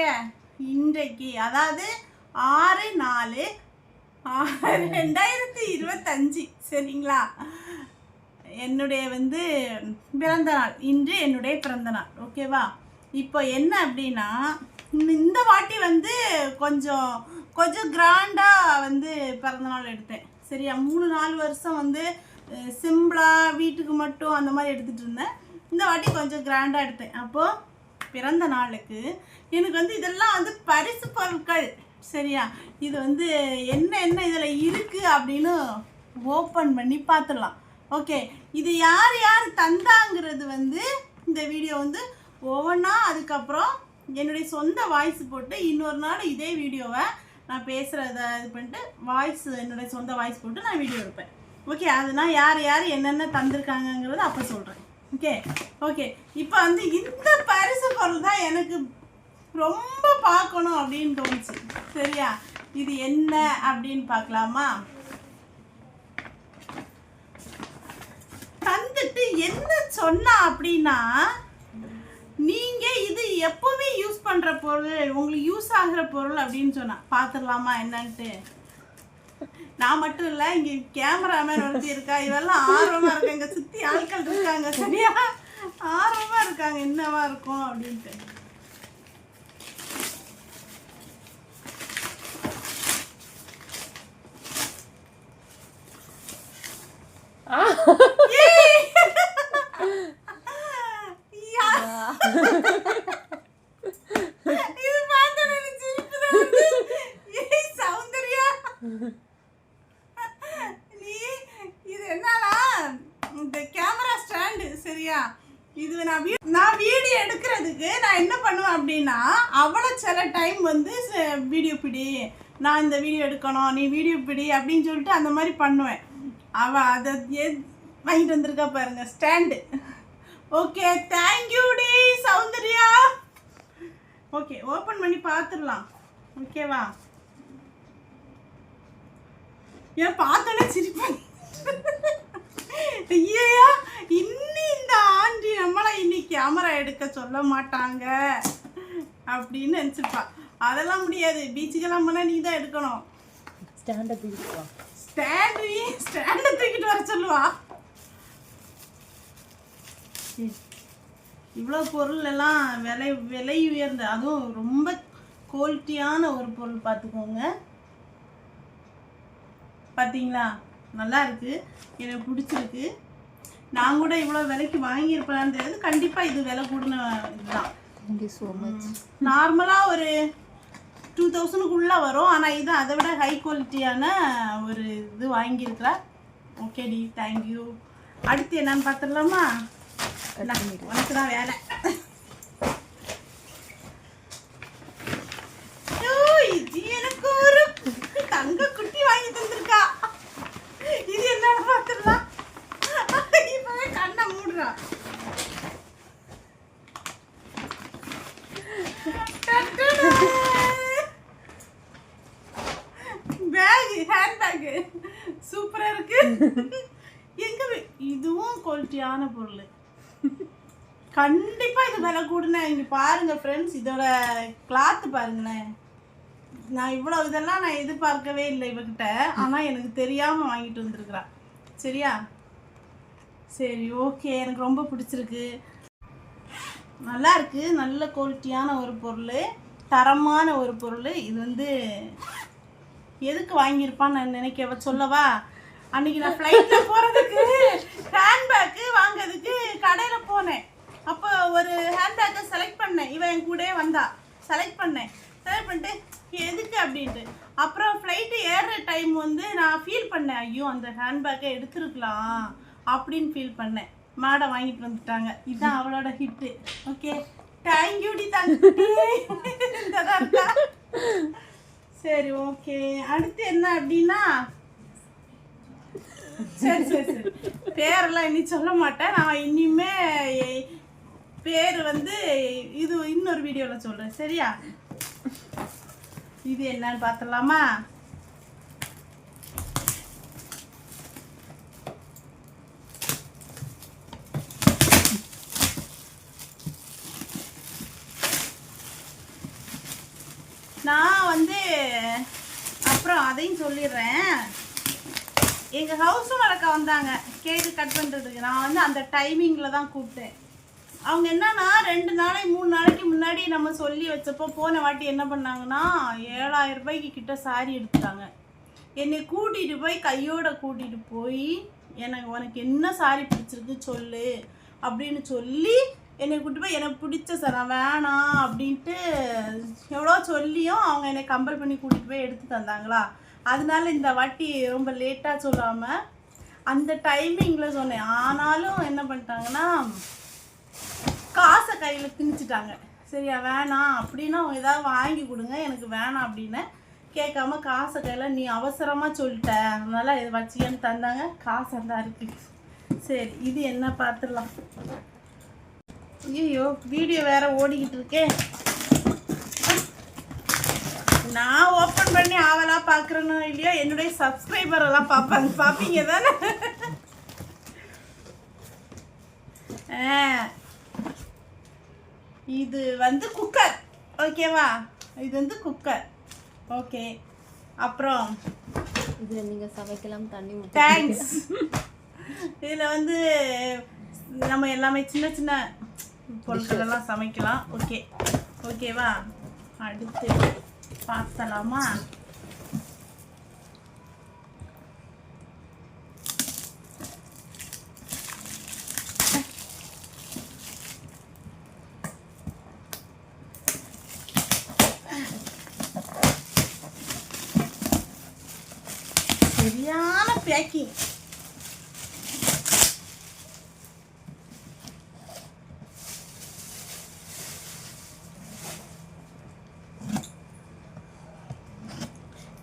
இருக்கீங்க இன்றைக்கு அதாவது ஆறு நாலு ரெண்டாயிரத்தி இருபத்தஞ்சு சரிங்களா? என்னுடைய வந்து பிறந்த நாள் இன்று என்னுடைய பிறந்த நாள் ஓகேவா இப்போ என்ன அப்படின்னா இந்த- இந்த வாட்டி வந்து கொஞ்சம் கொஞ்சம் கிராண்டாக வந்து பிறந்த நாள் எடுத்தேன் சரியா? மூணு நாலு வருஷம் வந்து சிம்பிளாக வீட்டுக்கு மட்டும் அந்த மாதிரி எடுத்துகிட்டு இருந்தேன். இந்த வாட்டி கொஞ்சம் கிராண்டாக எடுத்தேன். அப்போது பிறந்த நாளுக்கு எனக்கு வந்து இதெல்லாம் வந்து பரிசு பொருட்கள் சரியா? இது வந்து என்ன என்ன இதில் இருக்குது அப்படின்னு ஓப்பன் பண்ணி பார்த்துடலாம். ஓகே இது யார் யார் தந்தாங்கிறது வந்து இந்த வீடியோ வந்து ஒவ்வொன்றா அதுக்கப்புறம் என்னுடைய சொந்த வாய்ஸ் போட்டு இன்னொரு நாள் இதே வீடியோவை நான் பேசுகிறத இது பண்ணிட்டு வாய்ஸ் என்னுடைய சொந்த வாய்ஸ் போட்டு நான் வீடியோ எடுப்பேன். ஓகே அதுனா யார் யார் என்னென்ன தந்திருக்காங்கங்கிறத அப்போ சொல்கிறேன் ஓகே ஓகே இப்போ வந்து இந்த பரிசு பொருள் தான் எனக்கு ரொம்ப பார்க்கணும் அப்படின்னு தோணுச்சு. சரியா? இது என்ன அப்படின்னு பார்க்கலாமா? தந்துட்டு என்ன சொன்னா அப்படின்னா நீங்க இது எப்பவுமே யூஸ் பண்ற பொருள் உங்களுக்கு யூஸ் ஆகுற பொருள் அப்படின்னு சொன்னா. பாத்துடலாமா என்னன்ட்டு? நான் மட்டும் இல்ல இங்க கேமராமேன் ஒருத்தி இருக்கா? இவெல்லாம் ஆர்வமா இருக்காங்க. இங்க சுத்தி ஆட்கள் இருக்காங்க சரியா? ஆர்வமா இருக்காங்க. என்னவா இருக்கும் அப்படின்ட்டு யா. இது பார்த்தா எனக்கு சிரிப்பு தான் வருது. ஏய், சௌந்தர்யா. நீ இது என்னன்னா இந்த கேமரா ஸ்டாண்டு சரியா இது நான் வீ- நான் வீடியோ எடுக்கிறதுக்கு நான் என்ன பண்ணுவேன் அவளை சில டைம் வந்து வீடியோ பிடி நான் இந்த வீடியோ எடுக்கணும் நீ வீடியோ பிடி அப்படின்னு சொல்லிட்டு அந்த மாதிரி பண்ணுவேன். அவள் அதை எ வாங்கிட்டு வந்திருக்கா பாருங்க ஸ்டாண்டு ஓகே தேங்க்யூ டி சௌந்தர்யா. ஓகே ஓப்பன் பண்ணி பார்த்துடலாம். ஓகேவா ஏன் பார்த்தோன்னே சிரிப்பேன் ஐயா இன்னி இந்த ஆண்டி நம்மளை இன்னைக்கு கேமரா எடுக்க சொல்ல மாட்டாங்க. அப்படின்னு நினச்சிருப்பா. அதெல்லாம் முடியாது. பீச்சுக்கெல்லாம் போனால் நீ தான் எடுக்கணும். ஸ்டாண்டை தூக்கிட்டு ஸ்டாண்டு ஸ்டாண்டை தூக்கிட்டு வர சொல்லுவா. இவ்வளோ பொருள் எல்லாம் விலை விலை உயர்ந்த அதுவும் ரொம்ப குவாலிட்டியான ஒரு பொருள் பார்த்துக்கோங்க. பார்த்தீங்களா? நல்லா இருக்கு. எனக்கு பிடிச்சிருக்கு. நான் கூட இவ்வளோ விலைக்கு வாங்கியிருப்பேன்னு தெரியாது. கண்டிப்பாக இது விலை கூடின இதுதான். தேங்க்யூ ஸோ மச் நார்மலாக ஒரு டூ தௌசண்ட்குள்ளே வரும். ஆனால் இது அதை விட ஹை குவாலிட்டியான ஒரு இது வாங்கியிருக்கிறேன் ஓகே டி தேங்க்யூ அடுத்து என்னன்னு பார்த்துடலாமா? உனக்கு தான் வேலை ஐயோ, இது எனக்கு ஒரு தங்க குட்டி வாங்கி தந்திருக்கா இது என்னன்னு பார்த்துடலாம் இப்பவே கண்ணை மூடுறா பேக் ஹேண்ட் பேக் சூப்பரா இருக்கு எங்க வி- இதுவும் குவாலிட்டியான பொருள். கண்டிப்பாக இது விலை கூடுனேன் இங்கே பாருங்கள் ஃப்ரெண்ட்ஸ் இதோட கிளாத்து பாருங்களேன் நான் இவ்வளோ இதெல்லாம் நான் எதிர்பார்க்கவே இல்லை இவகிட்ட. ஆனால் எனக்கு தெரியாமல் வாங்கிட்டு வந்திருக்கிறா. சரியா? சரி ஓகே எனக்கு ரொம்ப பிடிச்சிருக்கு. நல்லா இருக்குது நல்ல குவாலிட்டியான ஒரு பொருள். தரமான ஒரு பொருள். இது வந்து எதுக்கு வாங்கியிருப்பான்னு நான் நினைக்க சொல்லவா? அன்னைக்கு நான் ஃப்ளைட்டில் போகிறதுக்கு ஹேண்ட்பேக்கு வாங்குறதுக்கு கடையில் போனேன். அப்போ ஒரு ஹேண்ட்பேக்கை செலக்ட் பண்ணேன். இவன் என் கூடயே வந்தா. செலக்ட் பண்ணேன். செலக்ட் பண்ணிட்டு எதுக்கு? அப்படின்ட்டு. அப்புறம் ஃப்ளைட்டு ஏறுற டைம் வந்து நான் ஃபீல் பண்ணேன் ஐயோ அந்த ஹேண்ட்பேக்கை எடுத்துருக்கலாம். அப்படின்னு ஃபீல் பண்ணேன். மாடை வாங்கிட்டு வந்துட்டாங்க. இதுதான் அவளோட ஹிட்டு ஓகே தேங்க்யூ டி சரி ஓகே அடுத்து என்ன அப்படின்னா சரி சரி சரி. பேரெல்லாம் இனி சொல்ல மாட்டேன். நான் இனிமே பேர் வந்து இது இன்னொரு வீடியோவில் சொல்கிறேன் சரியா? இது என்னன்னு பார்த்துடலாமா நான் வந்து அப்புறம் அதையும் சொல்லிடுறேன். எங்கள் ஹவுஸும் வளர்க்க வந்தாங்க. கேக்கு கட் பண்ணுறதுக்கு நான் வந்து அந்த டைமிங்கில் தான் கூப்பிட்டேன். அவங்க என்னன்னா ரெண்டு நாளைக்கு மூணு நாளைக்கு முன்னாடி நம்ம சொல்லி வச்சப்போ போன வாட்டி என்ன பண்ணாங்கன்னா ஏழாயிரம் ரூபாய்க்கு கிட்ட சாரி எடுத்துட்டாங்க. என்னை கூட்டிகிட்டு போய் கையோட கூட்டிகிட்டு போய் எனக்கு உனக்கு என்ன சாரி பிடிச்சிருக்கு சொல்லு அப்படின்னு சொல்லி என்னை கூட்டி போய் எனக்கு பிடிச்ச சார் நான் வேணாம் அப்படின்ட்டு எவ்வளோ சொல்லியும் அவங்க என்னை கம்பல் பண்ணி கூட்டிகிட்டு போய் எடுத்து தந்தாங்களா. அதனால இந்த வாட்டி ரொம்ப லேட்டாக சொல்லாமல் அந்த டைமிங்கில் சொன்னேன். ஆனாலும் என்ன பண்ணிட்டாங்கன்னா காசை கையில் திணிச்சிட்டாங்க. சரியா வேணாம் அப்படின்னா அவங்க ஏதாவது வாங்கி கொடுங்க எனக்கு வேணாம் அப்படின்னு கேட்காம காசை கையில் நீ அவசரமாக சொல்லிட்ட அதனால இதை வச்சிக்கன்னு தந்தாங்க. காசு தான் இருக்குது சரி இது என்ன பார்த்துடலாம் ஐயோ வீடியோ வேறு ஓடிக்கிட்டு இருக்கே. நான் ஓப்பன் பண்ணி ஆவலா பார்க்குறேனோ இல்லையோ என்னுடைய சப்ஸ்கிரைபர் எல்லாம் பார்ப்பாங்க பார்ப்பீங்க தானே? ஆ. இது வந்து குக்கர் ஓகேவா இது வந்து குக்கர் ஓகே அப்புறம் இதுல நீங்க சமைக்கலாம் தண்ணி தேங்க்ஸ் இதில் வந்து நம்ம எல்லாமே சின்ன சின்ன பொருட்கள் எல்லாம் சமைக்கலாம். ஓகே ஓகேவா அடுத்து 八分了吗？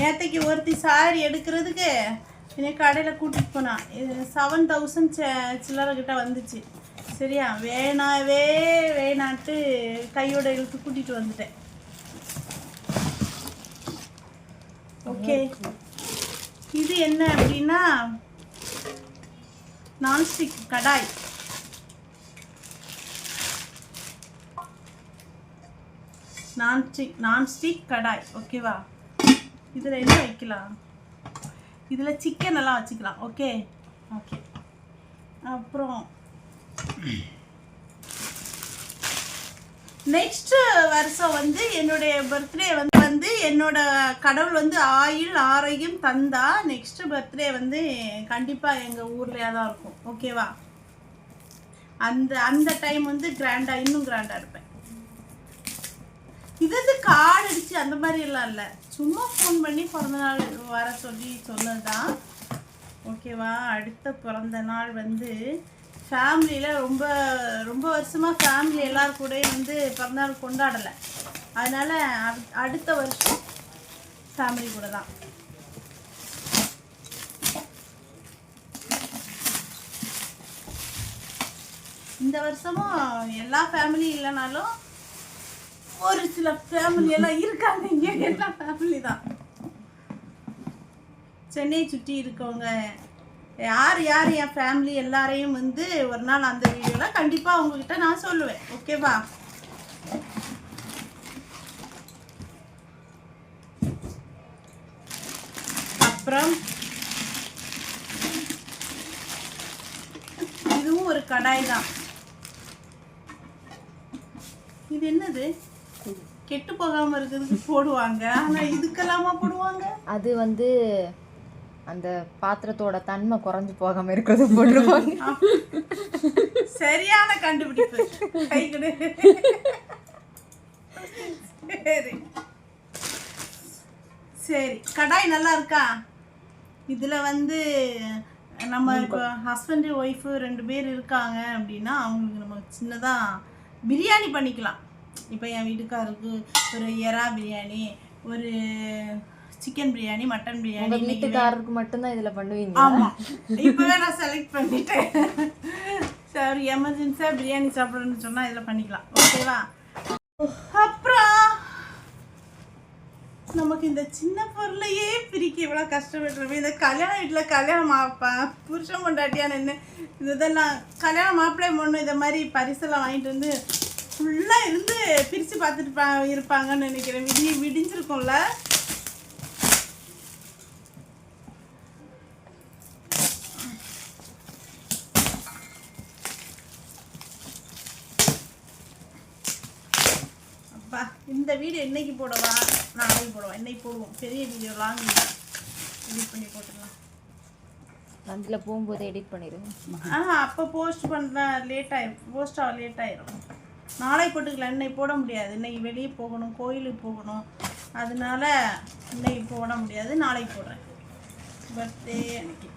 நேற்றுக்கு ஒருத்தி சாரி எடுக்கிறதுக்கு என்னை கடையில் கூட்டிகிட்டு போனான் இது செவன் தௌசண்ட் சில்லறை சில்லறக்கிட்ட வந்துச்சு. சரியா? வேணாவே வேணான்ட்டு கையோட இழுத்து கூட்டிகிட்டு வந்துட்டேன். ஓகே. இது என்ன அப்படின்னா நான்ஸ்டிக் கடாய். நான்ஸ்டிக் நான்ஸ்டிக் கடாய். ஓகேவா? இதில் என்ன வைக்கலாம்? இதில் சிக்கன் எல்லாம் வச்சுக்கலாம். ஓகே ஓகே அப்புறம் நெக்ஸ்ட் வருஷம் வந்து என்னுடைய பர்த்டே வந்து வந்து என்னோட கடவுள் வந்து ஆயுள் ஆரோக்கியம் தந்தா நெக்ஸ்ட் பர்த்டே வந்து கண்டிப்பாக எங்கள் ஊர்லேயே தான் இருக்கும். ஓகேவா அந்த அந்த டைம் வந்து கிராண்டாக இன்னும் கிராண்டாக இருப்பேன். இது வந்து கார்டு அடிச்சு அந்த மாதிரி எல்லாம் இல்லை. சும்மா ஃபோன் பண்ணி பிறந்த நாள் வர சொல்லி சொன்னது தான் ஓகேவா அடுத்த பிறந்த நாள் வந்து ஃபேமிலியில் ரொம்ப ரொம்ப வருஷமாக ஃபேமிலி எல்லோரும் கூடயும் வந்து பிறந்தநாள் கொண்டாடலை. அதனால் அடு- அடுத்த வருஷம் ஃபேமிலி கூட தான். இந்த வருஷமும் எல்லா ஃபேமிலியும் இல்லைனாலும் ஒரு சில ஃபேமிலி எல்லாம் இருக்காங்க. இங்கே எல்லா ஃபேமிலி தான். சென்னையை சுற்றி இருக்கவங்க யார் யார் என் ஃபேமிலி எல்லாரையும் வந்து ஒரு நாள் அந்த வீடியோலாம் கண்டிப்பாக உங்ககிட்ட நான் சொல்லுவேன். ஓகேவா அப்புறம் இதுவும் ஒரு கடாய் தான். இது என்னது? கெட்டு போகாம இருக்கிறதுக்கு போடுவாங்க. ஆனா இதுக்கெல்லாமா போடுவாங்க? அது வந்து அந்த பாத்திரத்தோட தன்மை குறைஞ்சு போகாம இருக்கிறது போட்டுருவாங்க சரியான கண்டுபிடிப்பு. சரி. சரி. கடாய் நல்லா இருக்கா? இதுல வந்து நம்ம இப்போ ஹஸ்பண்டு ஒய்ஃபு ரெண்டு பேர் இருக்காங்க அப்படின்னா அவங்களுக்கு நம்ம சின்னதா பிரியாணி பண்ணிக்கலாம். இப்போ என் வீட்டுக்காருக்கு ஒரு எறா பிரியாணி ஒரு சிக்கன் பிரியாணி மட்டன் பிரியாணி வீட்டுக்காரருக்கு மட்டும்தான் இதுல பண்ணுவீங்க? ஆமா. இப்பவே நான் செலக்ட் பண்ணிட்டேன். சரி எமர்ஜென்சியா பிரியாணி சாப்பிடணும்னு சொன்னா இதுல பண்ணிக்கலாம். ஓகேவா அப்புறம் நமக்கு இந்த சின்ன பொருளையே பிரிக்க இவ்வளோ கஷ்டப்படுறோமே இந்த கல்யாண வீட்டில் கல்யாணம் மாப்பேன் புருஷன் பொண்டாட்டியா நின்று இதெல்லாம் கல்யாணம் மாப்பிள்ளை பொண்ணு இதை மாதிரி பரிசெல்லாம் வாங்கிட்டு வந்து ஃபுல்லாக இருந்து பிரித்து பார்த்துட்டு இருப்பாங்கன்னு நினைக்கிறேன். விடி விடிஞ்சிருக்கும்ல? அப்பா இந்த வீடியோ என்னைக்கு போடவா? நாளைக்கு போடவா? இன்னைக்கு போடுவோம்? பெரிய வீடியோ லாங் எடிட் பண்ணி போட்டுடலாம். வண்டியில் போகும்போது எடிட் பண்ணிடுங்க. ஆ அப்போ போஸ்ட் பண்ண லேட் ஆயிரும். போஸ்ட் ஆக லேட் ஆயிரும். நாளைக்கு போட்டுக்கலாம் இன்னைக்கு போட முடியாது. இன்னைக்கு வெளியே போகணும் கோயிலுக்கு போகணும். அதனால இன்னைக்கு போட முடியாது நாளைக்கு போடுறேன். பர்த்டே அன்னைக்கு.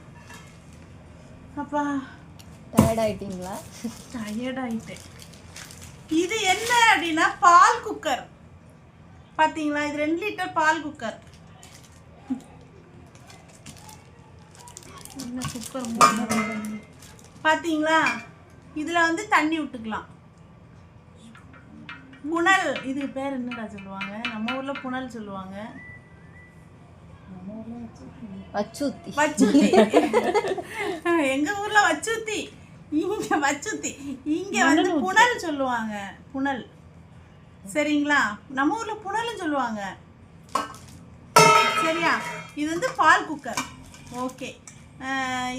அப்பா. டயர்ட் ஆயிட்டீங்களா? டயர்ட் ஆயிட்டேன். இது என்ன அப்படின்னா பால் குக்கர் பாத்தீங்களா? இது ரெண்டு லிட்டர் பால் குக்கர் என்ன குக்கர் பாத்தீங்களா? இதுல வந்து தண்ணி விட்டுக்கலாம் புனல். இது பேர் என்னடா சொல்லுவாங்க? நம்ம ஊர்ல புனல் சொல்லுவாங்க. வச்சூத்தி. வச்சுத்தி. எங்க ஊர்ல வச்சுத்தி. இங்க வச்சுத்தி. இங்க வந்து புனல் சொல்லுவாங்க. புனல். சரிங்களா? நம்ம ஊர்ல புனல்னு சொல்லுவாங்க. சரியா? இது வந்து பால் குக்கர். ஓகே.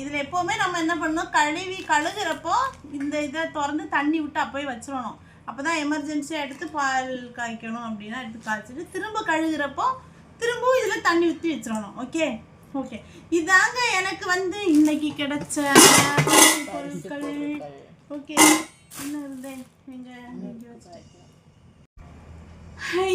இதில் எப்போவுமே நம்ம என்ன பண்ணணும்? கழுவி கழுகுறப்போ இந்த இதை திறந்து தண்ணி விட்டு அப்போயே வச்சிடணும். அப்போ தான் எமர்ஜென்சியாக எடுத்து பால் காய்க்கணும் அப்படின்னா எடுத்து காய்ச்சிட்டு திரும்ப கழுகுறப்போ திரும்பவும் இதில் தண்ணி ஊற்றி வச்சிடணும். ஓகே ஓகே இதாங்க எனக்கு வந்து இன்னைக்கு கிடைச்ச பொருட்கள். ஓகே இன்னும் இருந்தேன்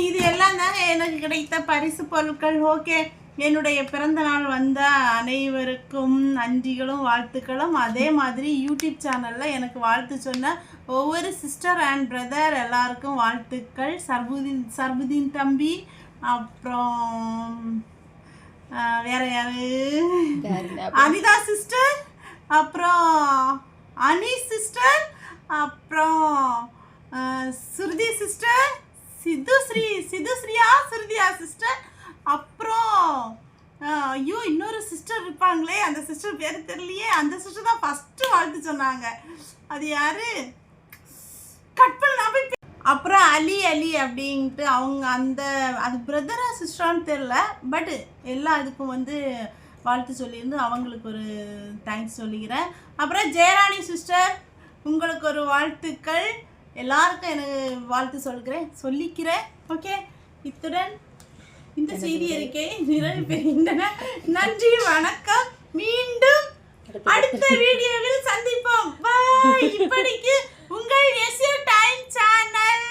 இது எல்லாம் தாங்க எனக்கு கிடைத்த பரிசு பொருட்கள். ஓகே என்னுடைய பிறந்த நாள் வந்த அனைவருக்கும் நன்றிகளும் வாழ்த்துக்களும். அதே மாதிரி யூடியூப் சேனலில் எனக்கு வாழ்த்து சொன்ன ஒவ்வொரு சிஸ்டர் அண்ட் பிரதர் எல்லாருக்கும் வாழ்த்துக்கள். சர்புதீன் சர்புதீன் தம்பி அப்புறம் வேற யாரு? அனிதா சிஸ்டர் அப்புறம் அனி சிஸ்டர் அப்புறம் அஹ், சுருதி சிஸ்டர் சித்துஸ்ரீ சித்துஸ்ரீயா சுருதியா சிஸ்டர் அப்புறம் அஹ், ஐயோ இன்னொரு சொல்கிறாங்களே அந்த சிஸ்டர் பேர் தெரியலையே. அந்த சிஸ்டர் தான் ஃபஸ்ட்டு வாழ்த்து சொன்னாங்க. அது யாரு? கட் பண்ண போய் அப்புறம் அலி அலி அப்படின்ட்டு அவங்க அந்த அது பிரதரா சிஸ்டரான்னு தெரில பட் எல்லா இதுக்கும் வந்து வாழ்த்து சொல்லியிருந்து அவங்களுக்கு ஒரு தேங்க்ஸ் சொல்லிக்கிறேன். அப்புறம் ஜெயராணி சிஸ்டர் உங்களுக்கு ஒரு வாழ்த்துக்கள். எல்லாருக்கும் எனக்கு வாழ்த்து சொல்கிறேன் சொல்லிக்கிறேன். ஓகே இத்துடன் இந்த செய்தி அறிக்கை நிறைவு பெறுகின்றன. நன்றி வணக்கம். மீண்டும் அடுத்த வீடியோவில் சந்திப்போம். இப்படிக்கு உங்கள் எஸ்யூ டைம் சேனல்